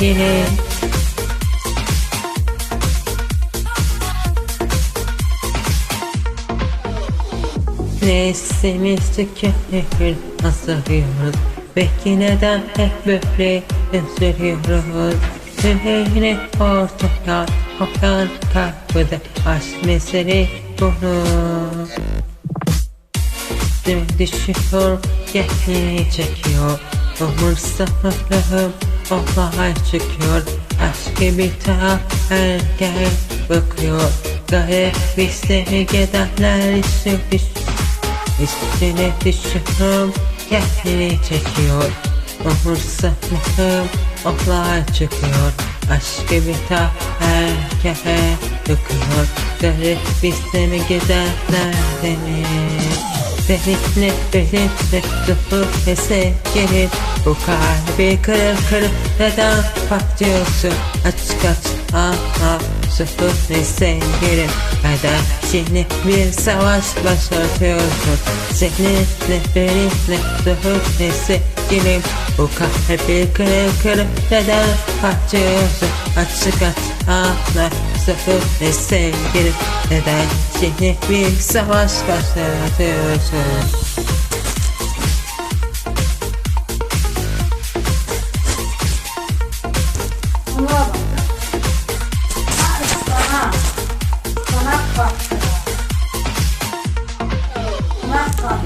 sevgilim. Resmimiz tükenir hazırlıyoruz? Peki neden hep böyle üzülüyoruz? Yüreğini ortaya kokan kalbide Aşk mesele bunu Dün düşüyor yetmeyi çekiyor. Umursamıyorum olay çıkıyor Aşkı bir taraf erken bakıyor. Garip bir sevgidenler işi düş Üstüne düşüyorum yetmeyi çekiyor. Umursamıyorum olay çıkıyor Aşkı bir taraf erken bakıyor. Garip bir sevgidenler demiş Seninle benimle tıpkı ve sevgilim Bu kalbi kırıp kırıp neden patlıyorsun Açık aç aha sıfır ve sevgilim Neden şimdi bir savaş başlatıyorsun Seninle benimle tıpkı ve sevgilim Bu kalbi kırıp kırıp neden patlıyorsun Açık aç aha sıfır ve sevgilim Neden şimdi bir savaş başlatıyorsun.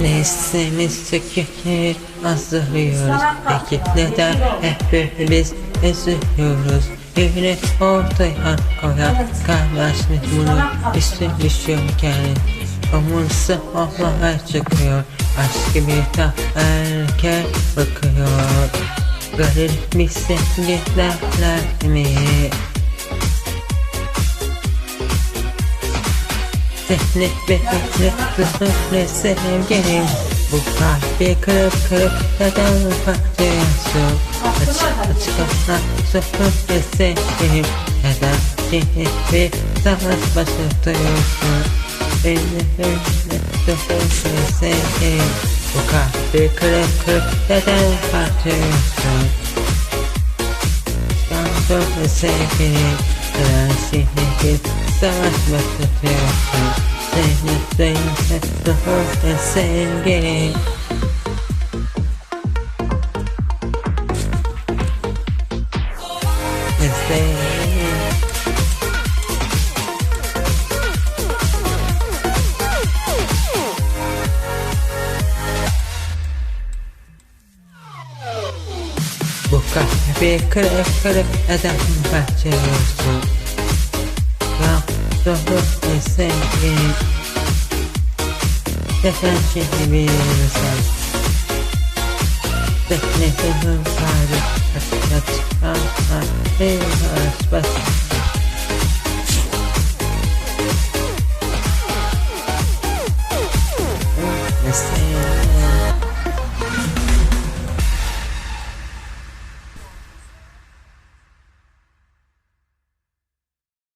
Neslimiz tükenir hazırlıyoruz Peki neden hep böyle biz üzülüyoruz Yine ortaya koyan kardeşlik bunu üstün düşürken Umursa olmaya çıkıyor Aşkı bir de erken bakıyor Garip bir sevgilerler mi? Seni benimle kızımla sevgilim Bu kalbi kırıp kırıp neden patlıyorsun Açık açık olsa ve sevgilim Neden şimdi bir savaş başlatıyorsun Beni sıfır ve sevgilim Bu kalbi kırıp kırıp neden patlıyorsun Yandım ve sevgilim Neden şimdi bir savaş başlatıyorsun Seni seninle sıfır ve sevgilim Ve sevgilim Bu kalbi kırıp kırıp neden parçalıyorsun Ya doğru ve sevgilim Neden şimdi bir insan Beklediğim kalbi Açık açık kalma Bir aç bak Ve sevgilim